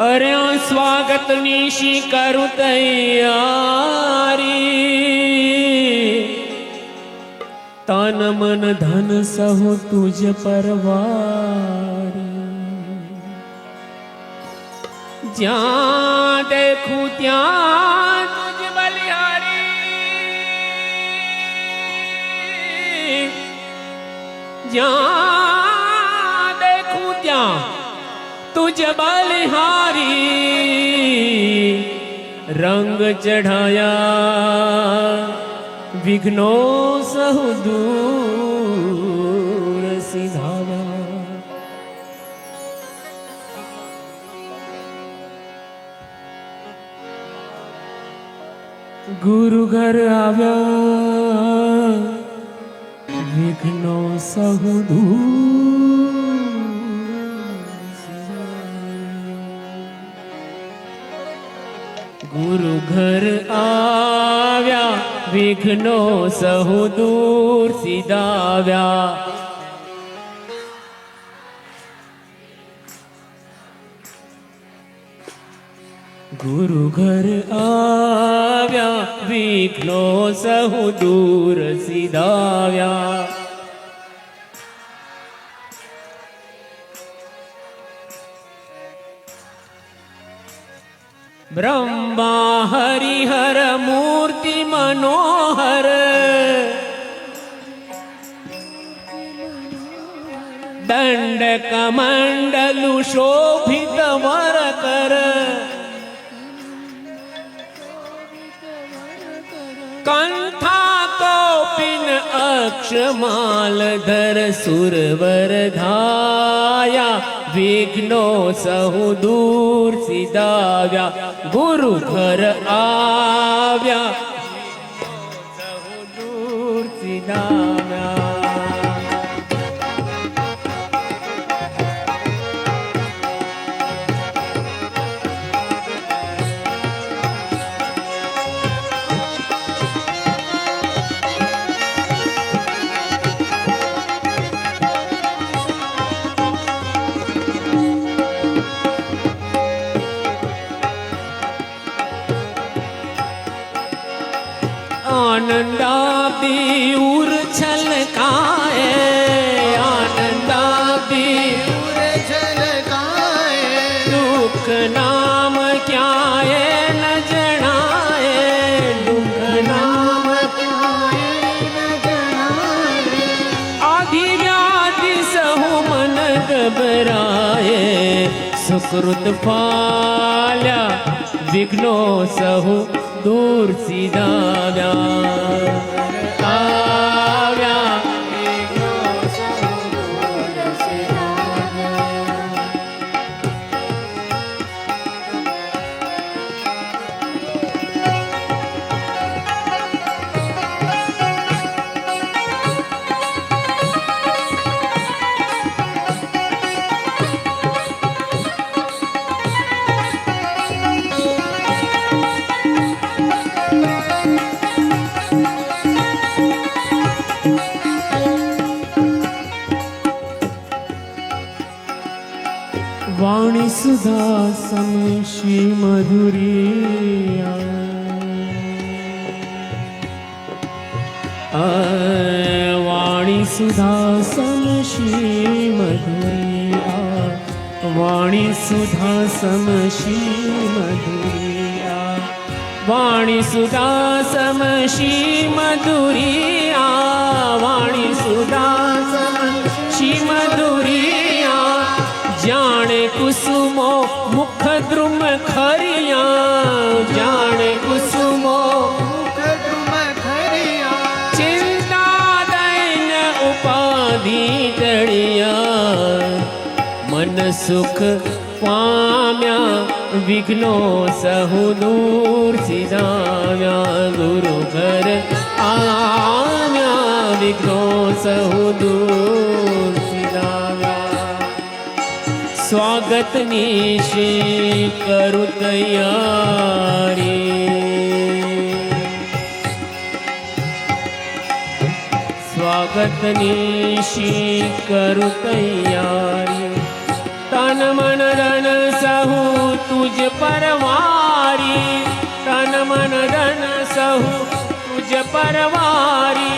અરે સ્વાગતની શી કરું તૈયારી. તન મન ધન સહુ તુજ પરવારી. જ્યાં દેખું ત્યાં તુજ બલિહારી. જ્યાં तुझ बलिहारी रंग चढ़ाया। विघ्नो सहु दूर सिधाया गुरु घर आया विघ्नो सहु दूर ઘર આવ્યા વિઘ્નો સહુ દૂર સીધાવ્યા. ગુરુ ઘર આવ્યા વિઘ્નો સહુ દૂર સીધાવ્યા. ब्रह्मा हरिहर मूर्ति मनोहर। दण्डकमण्डल शोभित मरकर कन्था कौपीन अक्षमाल धर विघ्नो सहु दूर सिदाव्या गुरु घर आव्या सहु दूर सिदा આનંદાબી ઉર છલકાય આનંદાબી દુઃખ નામ ક્યાંય ન જણાય દુઃખ નામ આધિ વ્યાધિ સહુ મન ગભરાય સુકૃત પાલ્યા વિઘ્નો સહુ દૂર સીધાવ્યા વાણી સુધા સમ શ્રી મધુરી વાણી સુધા સમ મધુરિયા. મધુરી વાણી સુધા સમ મધુરિયા. મધુરી વાણી સુધા સમ મધુરિયા. મધુરી વાણી સુધા સમ શ્રી कुसुमो मुख द्रुम खरिया, जाने कुसुमो। मुख द्रुम खरिया चिंता दैन उपाधि जड़िया मन सुख पाम्या, विघ्नो सहु दूर सिदाम्या गुरु घर आम्या, विघ्नो सहु दूर स्वागत निशे करू तयारी। स्वागत निशी करू तयारी। तन मन धन सहू तुझ परवारी। तन मन धन सहू तुझ परवारी।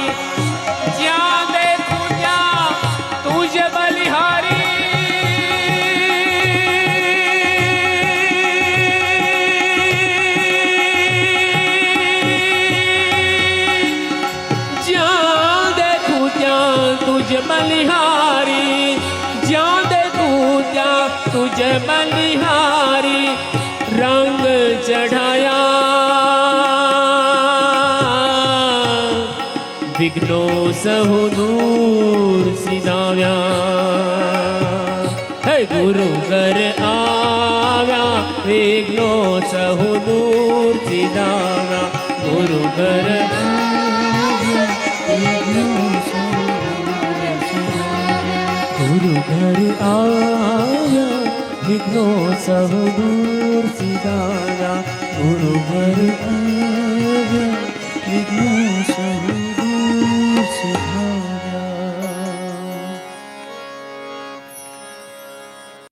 तुझे बलिहारी रंग चढ़ाया। विघ्नो सहु दूर सिदाव्या है गुरु कर आया विघ्नो सहु दूर सिदाव्या गुरु कर गुरु घर आ નો સહુ દૂર સીધાયા ગુરુ પર વિઘ્ન